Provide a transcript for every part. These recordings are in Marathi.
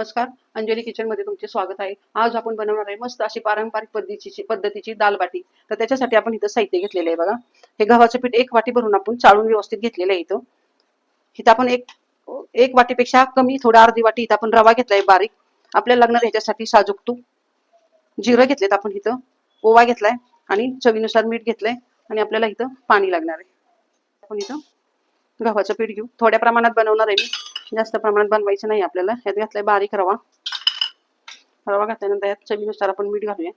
नमस्कार. अंजली किचनमध्ये तुमचे स्वागत आहे. आज आपण बनवणार आहे मस्त अशी पारंपरिक पद्धतीची पद्धतीची दाल बाटी तर त्याच्यासाठी आपण इथं साहित्य घेतलेलं आहे बघा. हे गव्हाचं पीठ एक वाटी भरून आपण चाळून व्यवस्थित घेतलेलं आहे इथं. इथं आपण एक एक वाटीपेक्षा कमी थोडा अर्धी वाटी इथं आपण रवा घेतलाय बारीक. आपल्याला लागणार ह्याच्यासाठी साजूक तूप जिरं घेतलेत आपण इथं ओवा घेतलाय आणि चवीनुसार मीठ घेतलंय आणि आपल्याला इथं पाणी लागणार आहे. आपण इथं गव्हाचं पीठ घेऊ. थोड्या प्रमाणात बनवणार आहे मी. जास्त प्रमाणात बनवायचं नाही आपल्याला. ह्यात घातलाय बारीक रवा. रवा घातल्यानंतर यात चवीनुसार आपण मीठ घालूया.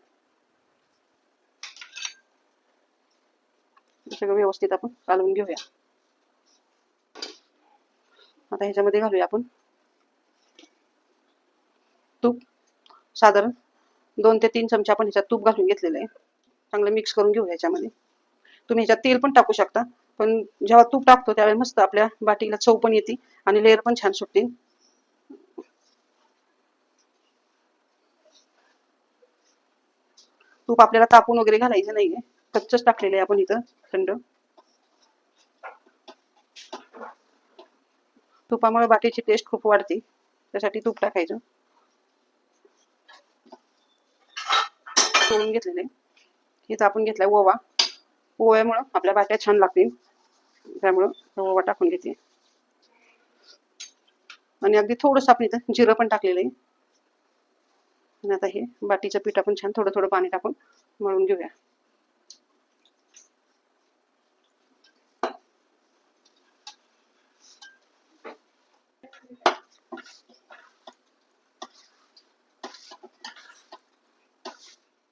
सगळं व्यवस्थित आपण कालवून घेऊया. आता ह्याच्यामध्ये घालूया आपण तूप. साधारण दोन ते तीन चमचे आपण ह्याच्यात तूप घालून घेतलेलं आहे. चांगलं मिक्स करून घेऊ ह्याच्यामध्ये. तुम्ही ह्याच्यात तेल पण टाकू शकता. पण जेव्हा तूप टाकतो त्यावेळी मस्त आपल्या बाटीला चव पण येते आणि लेअर पण छान सुटते. तूप आपल्याला तापून वगैरे घालायचं नाहीये. कच्चच टाकलेलं आहे आपण इथं थंड. तुपामुळे बाटीची टेस्ट खूप वाढते. त्यासाठी तूप टाकायचं. सोडून घेतलेलं आहे. इथं आपण घेतलाय ओवा. ओव्यामुळं आपल्या बाट्या छान लागतील. त्यामुळं ओवा टाकून घेते. आणि अगदी थोडंसं आपण इथं जिरं पण टाकलेलं आहे. आणि आता हे बाटीचं पीठ आपण छान थोडं थोडं पाणी टाकून मळून घेऊया.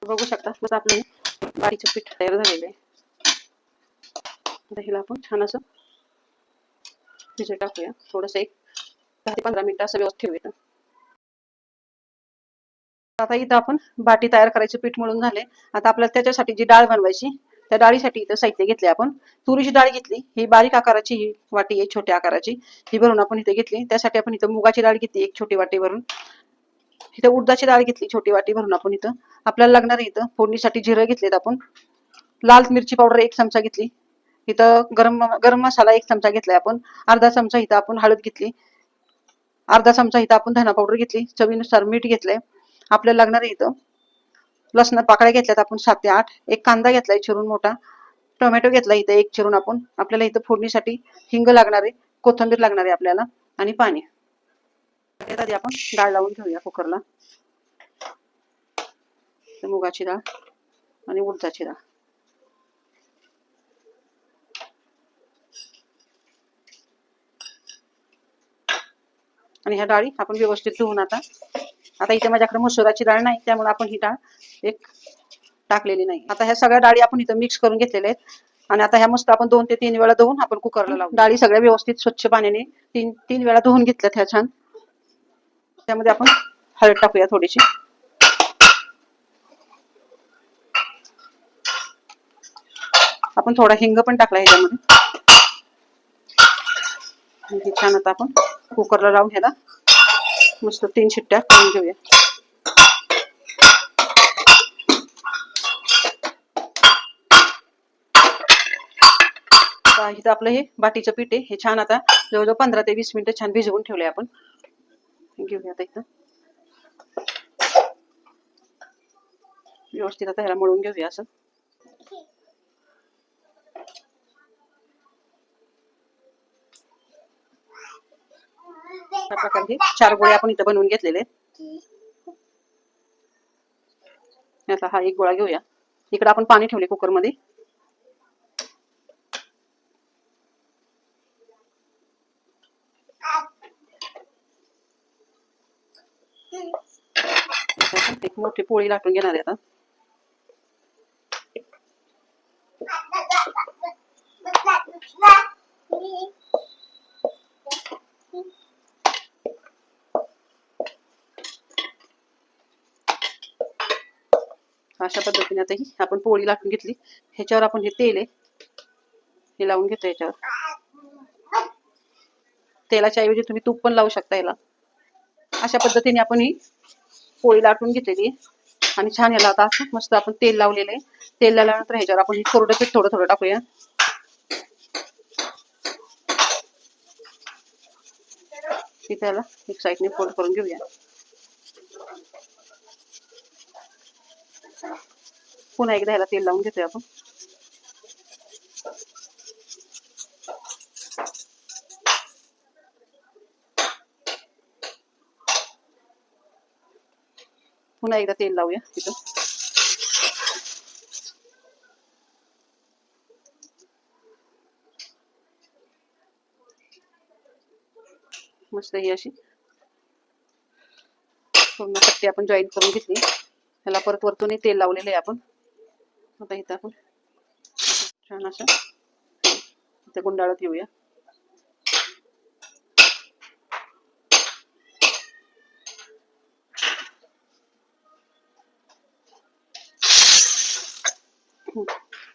बघू शकता बस आपलं बाटीचं पीठ तयार झालेलं आहे. आता हिला आपण छान असं भिजत टाकूया. थोडस एक दहा ते पंधरा मिनिटं असं व्यवस्थित ठेवूया आता इथं आपण बाटी तयार करायचं पीठ मळून झाले आता आपल्याला त्याच्यासाठी जी डाळ बनवायची त्या डाळीसाठी इथं साहित्य घेतले आपण. तुरीची डाळ घेतली ही बारीक आकाराची ही वाटी आहे छोट्या आकाराची. ही भरून आपण इथे घेतली. त्यासाठी आपण इथं मुगाची डाळ घेतली एक छोटी वाटी भरून. इथं उडदाची डाळ घेतली छोटी वाटी भरून आपण इथं. आपल्याला लागणार इथं फोडणीसाठी जिरं घेतलेत आपण. लाल मिरची पावडर एक चमचा घेतली. इथं गरम गरम मसाला एक चमचा घेतलाय आपण. अर्धा चमचा इथं आपण हळद घेतली. अर्धा चमचा इथं आपण धना पावडर घेतली. चवीनुसार मीठ घेतलंय. आपल्याला लागणार आहे इथं लसण पाकळ्या घेतल्यात आपण सात ते आठ. एक कांदा घेतलाय चिरून मोठा. टोमॅटो घेतला इथं एक चिरून आपण. आपल्याला इथं फोडणीसाठी हिंग लागणार आहे. कोथिंबीर लागणार आहे आपल्याला आणि पाणी. त्यात आधी आपण डाळ लावून घेऊया कुकरला. मुगाची डाळ आणि उडदाची डाळ. आणि ह्या डाळी आपण व्यवस्थित धुवून आता आता इथे माझ्याकडे मसुराची डाळ नाही त्यामुळे आपण ही डाळ एक टाकलेली नाही. आता ह्या सगळ्या डाळी आपण इथं मिक्स करून घेतलेल्या आहेत. आणि आता ह्या मस्त आपण दोन ते तीन वेळा धुवून आपण कुकरला लावू. डाळी सगळ्या व्यवस्थित स्वच्छ पाण्याने तीन तीन वेळा धुवून घेतल्यात ह्या छान. त्यामध्ये आपण हळद टाकूया थोडीशी. आपण थोडा हिंग पण टाकला ह्याच्यामध्ये. छान आता आपण कुकरला लावून ह्याला मस्त तीन शिट्ट्या करून घेऊया. इथं आपलं हे बाटीचं पीठ आहे. हे छान आता जवळजवळ पंधरा ते वीस मिनिटं छान भिजवून ठेवले आपण. घेऊया आता इथं. व्यवस्थित आता ह्याला मळून घेऊया असं. अशा चार गोळे आपण इथं बनवून घेतलेले आहेत. आता हा एक गोळा घेऊया. इकडे आपण पाणी ठेवले कुकरमध्ये एक मोठी पोळी लाटून घेणार आहे आता. अशा पद्धतीने आता ही आपण पोळी लाटून घेतली. ह्याच्यावर आपण हे तेल आहे हे लावून घेतो ह्याच्यावर तेलाच्या ऐवजी तुम्ही तूप पण लावू शकता याला. अशा पद्धतीने आपण ही पोळी लाटून घेतलेली आहे. आणि छान याला आता असं मस्त आपण तेल लावलेलं आहे. तेल लावल्यानंतर ह्याच्यावर आपण हे कोरडं पीठ थोडं थोडं टाकूया. ती त्याला एक साईडने फोल्ड करून घेऊया. पुन्हा एकदा ह्याला तेल लावून घेतोय आपण. पुन्हा एकदा तेल लावूया तिथं मस्त ही अशी पूर्ण पट्टी आपण जॉईन करून घेतली. ह्याला परत वरतून तेल लावलेलं आहे आपण. आता इथं आपण छान असं इथे गुंडाळत घेऊया.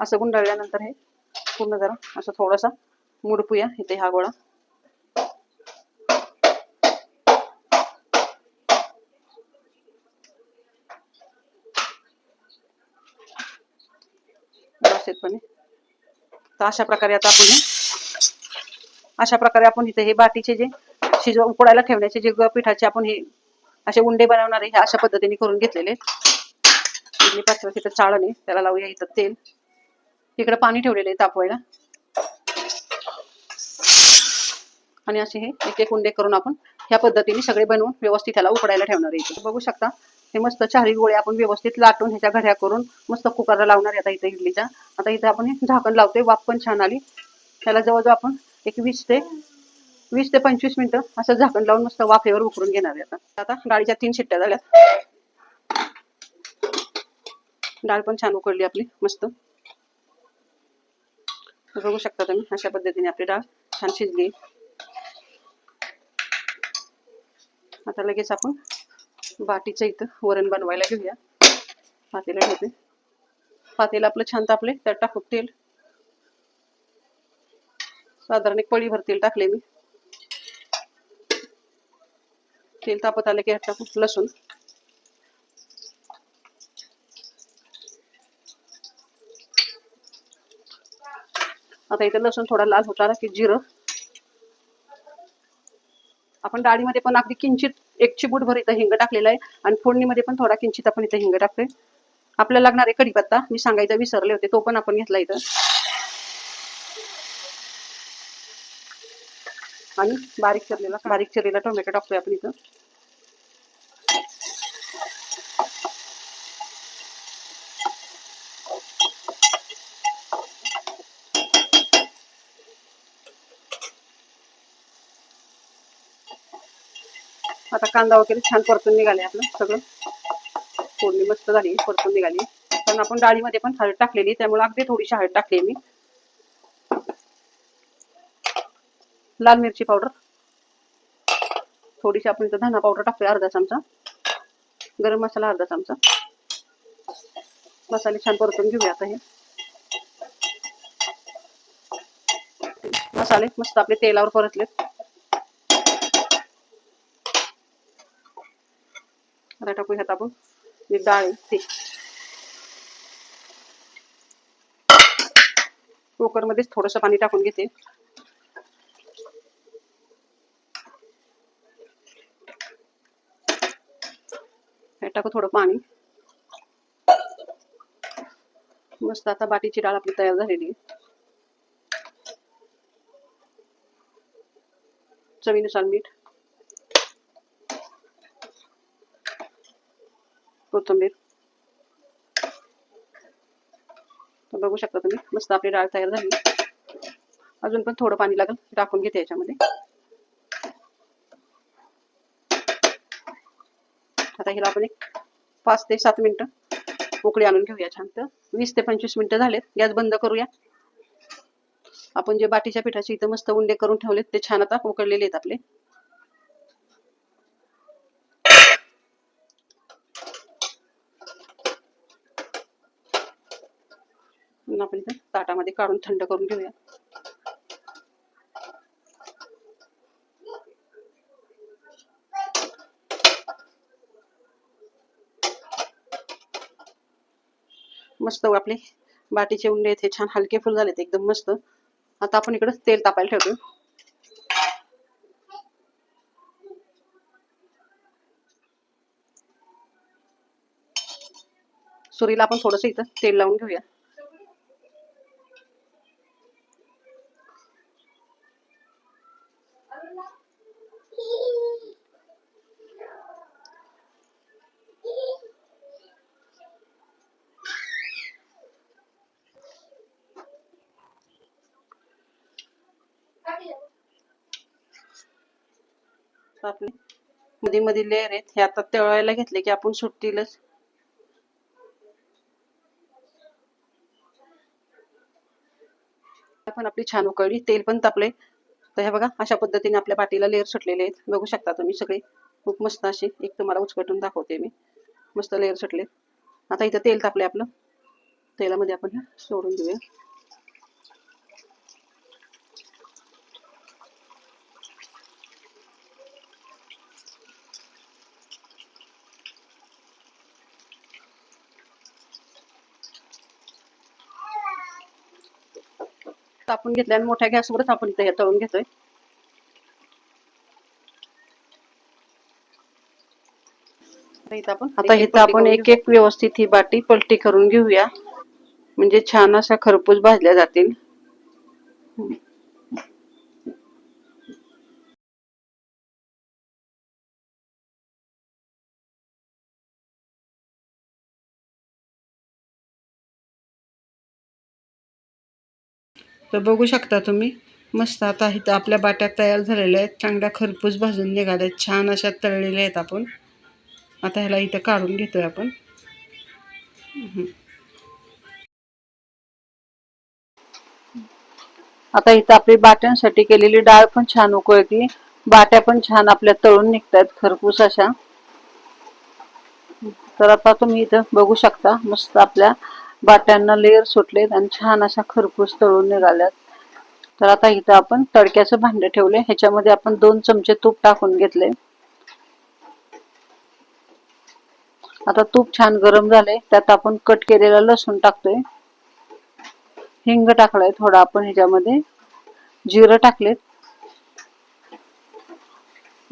असं गुंडाळल्यानंतर हे पूर्ण जरा असं थोडासा मुडपूया इथे हा गोळा. तर अशा प्रकारे आता आपण अशा प्रकारे आपण इथे हे बाटीचे जे शिजवा उकडायला ठेवण्याचे जे ग- पिठाचे आपण हे असे उंडे बनवणारे हे अशा पद्धतीने करून घेतलेले आहेत. इडली पात्रात चाळण आहे त्याला लावूया इथं तेल. इकडे पाणी ठेवलेले तापवायला. आणि असे हे एक एक उंडे करून आपण ह्या पद्धतीने सगळे बनवून व्यवस्थित त्याला उकडायला ठेवणार आहे. बघू शकता हे मस्त चारी गोळे आपण व्यवस्थित लाटून ह्याच्या घड्या करून मस्त कुकरला लावणार आहे आता इथे इडलीच्या. आता इथे आपण झाकण लावतोय वाफ पण छान आली. त्याला जवळजवळ आपण एक वीस ते वीस ते पंचवीस मिनिटं असं झाकण लावून मस्त वाफेवर उकरून घेणार आहे आता. आता डाळीच्या तीन शिट्ट्या झाल्यात डाळ पण छान उकडली आपली मस्त. बघू शकता तुम्ही अशा पद्धतीने आपली डाळ छान शिजली. आता लगेच आपण बाटीचं इथं वरण बनवायला घेऊया. पातेला ठेवते पातेला आपलं छान तापले त्यात टाकू तेल. साधारण एक पळीभर तेल टाकले मी. तेल तापत आलं की टाकू लसूण. आता इथे लसूण थोडा लाल होत आला की जिरं. आपण डाळीमध्ये पण अगदी किंचित एक चिबूट भर इथं हिंग टाकलेला आहे आणि फोडणीमध्ये पण थोडा किंचित आपण इथं हिंग टाकतोय. आपल्याला लागणार आहे कढीपत्ता. मी सांगायचा विसरले होते तो पण आपण घेतला इथं. आणि बारीक चिरलेला बारीक चिरलेला टोमॅटो टाकतोय आपण इथं. आता कांदा वगैरे छान परतून निघाले आपलं सगळं. फोडणी मस्त झाली परतून निघाली. पण आपण डाळीमध्ये पण हळद टाकलेली त्यामुळे अगदी थोडीशी हळद टाकली मी. लाल मिरची पावडर. थोडीशी आपण इथं धना पावडर टाकूया अर्धा चमचा. गरम मसाला अर्धा चमचा. मसाले छान परतून घेऊया आता हे. मसाले मस्त आपले तेलावर परतलेत. आता टाकू ह्यात आपण डाळ ती कुकर मध्येच थोडस पाणी टाकून घेते टाकू थोडं पाणी मस्त आता बाटीची डाळ आपली तयार झालेली चवीनुसार मीठ कोथिंबीर तर बघू शकता तुम्ही मस्त आपली डाळ तयार झाली. अजून पण थोडं पाणी लागेल टाकून घेते याच्यामध्ये. आता हिला आपण एक पाच ते सात मिनिटं उकळी आणून घेऊया छान तर. वीस ते पंचवीस मिनिटं झालेत गॅस बंद करूया. आपण जे बाटीच्या पिठाचे इथं मस्त उंडे करून ठेवलेत ते छान आता उकळलेले आहेत आपले. म्हणून आपण इथं ताटामध्ये काढून थंड करून घेऊया. मस्त हो आपले बाटीचे उंडे इथे हे छान हलके फुल झालेत एकदम मस्त. आता आपण इकडं तेल तापायला ठेवतो सुरीला आपण थोडस इथं तेल लावून घेऊया. आपले मधी मधी लेअर आहेत. हे आता तळायला घेतले की आपण सुटतीलच पण आपली छान उकळली. तेल पण तापले तर हे बघा अशा पद्धतीने आपल्या पाटीला लेअर सुटलेले आहेत. बघू शकता तुम्ही सगळे. खूप मस्त अशी. एक तुम्हाला उचकटून दाखवते मी. मस्त लेअर सुटले आता इथं तेल तापले आपलं. तेलामध्ये आपण सोडून देऊया. तापून घेतले आणि मोठ्या गॅसवरच आपण इथं तळून घेतोय. आता इथं आपण एक एक व्यवस्थित ही बाटी पलटी करून घेऊया. म्हणजे छान अशा खरपूस भाजल्या जातील. तर बघू शकता तुम्ही. मस्त आता इथं आपल्या बाट्या तयार झालेल्या आहेत. चांगल्या खरपूस भाजून निघाल्या आहेत छान अशा तळलेल्या आहेत आपण. आता ह्याला इथं काढून घेतोय आपण. आता इथं आपली बाट्यांसाठी केलेली डाळ पण छान उकळती. बाट्या पण छान आपल्या तळून निघतात खरपूस अशा. तर आता तुम्ही इथं बघू शकता. मस्त आपल्या बाट्यांना लेअर सुटलेत आणि छान अशा खरपूस तळून निघाल्यात. तर आता इथं आपण तडक्याचं भांडं ठेवले. ह्याच्यामध्ये आपण दोन चमचे तूप टाकून घेतले. आता तूप छान गरम झाले त्यात आपण कट केलेला लसूण टाकतोय. हिंग टाकलाय थोडा आपण ह्याच्यामध्ये. जिरं टाकलेत.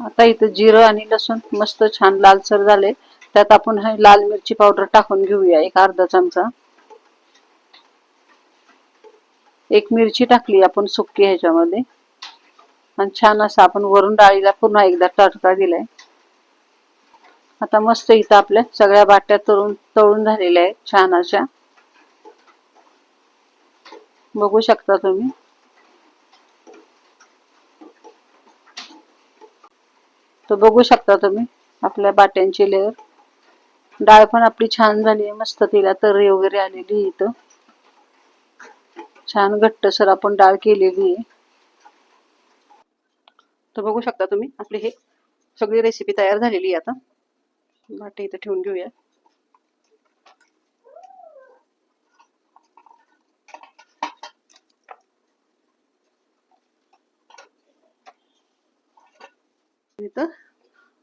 आता इथं जिरं आणि लसूण मस्त छान लालसर झाले. त्यात आपण हे लाल मिरची पावडर टाकून घेऊया एक अर्धा चमचा. एक मिरची टाकली आपण सुकी ह्याच्यामध्ये. आणि छान असं आपण वरून डाळीला पुन्हा एकदा तडका दिलाय. आता मस्त इथं आपल्या सगळ्या बाट्या तळून तळून झालेल्या आहेत छान अशा. बघू शकता तुम्ही. तर बघू शकता तुम्ही आपल्या बाट्यांची लेअर डाळ पण आपली छान झाली मस्त तिला तर्री वगैरे आलेली इथं. छान घट्टसर आपण डाळ केलेली आहे. तर बघू शकता तुम्ही, आपली हे रेसिपी तयार आहे आता. बाटे इथं ठेवून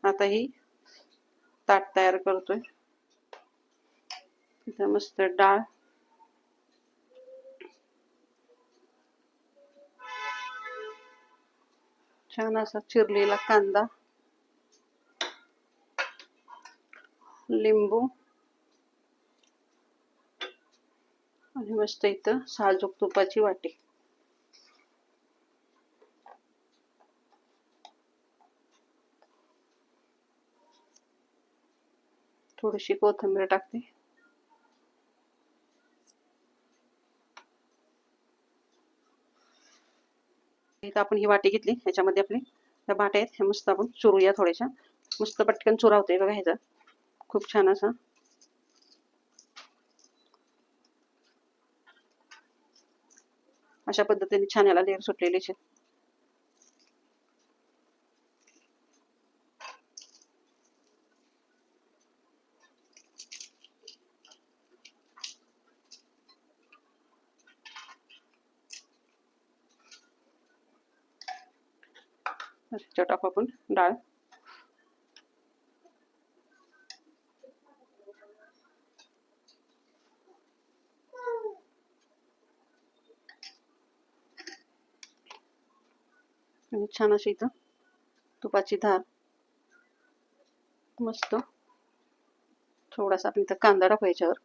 आता ही ताट तयार करतोय. इथं मस्त डाळ छान असा चिरलेला कांदा. लिंबू. आणि मस्त इथं साजूक तुपाची वाटी. थोडीशी कोथिंबीर टाकते. इथं आपण ही वाटी घेतली ह्याच्यामध्ये आपली त्या बाट्या आहेत ह्या मस्त आपण चुरूया थोड्याशा. मस्त पटकन चुरावतोय बघा ह्याचा. खूप छान असा. अशा पद्धतीने छान याला लेअर सुटलेले आहेत चटाप अपन, डाल। छाना छान अशी धार. मस्त. थोड़ा सा इथं कांदा टाकू याच्यावर.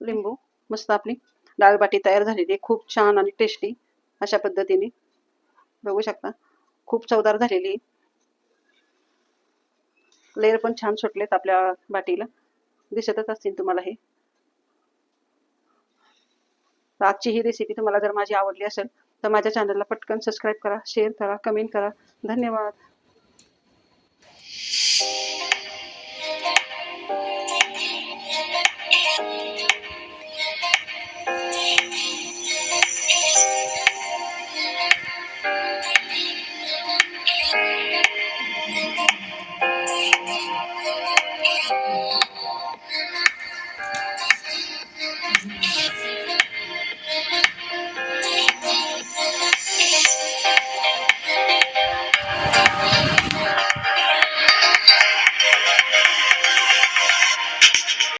लिंबू, मस्त अपनी डाल बाटी तयार झालेली छान टेस्टी अशा पद्धतीने. बघू शकता. खूप चवदार झालेली लेअर पण छान सुटलेत आपल्या बाटीला दिसतच असतील तुम्हाला हे. आजची ही रेसिपी तुम्हाला जर माझी आवडली असेल तर माझ्या चॅनलला पटकन सबस्क्राईब करा शेअर करा कमेंट करा. धन्यवाद.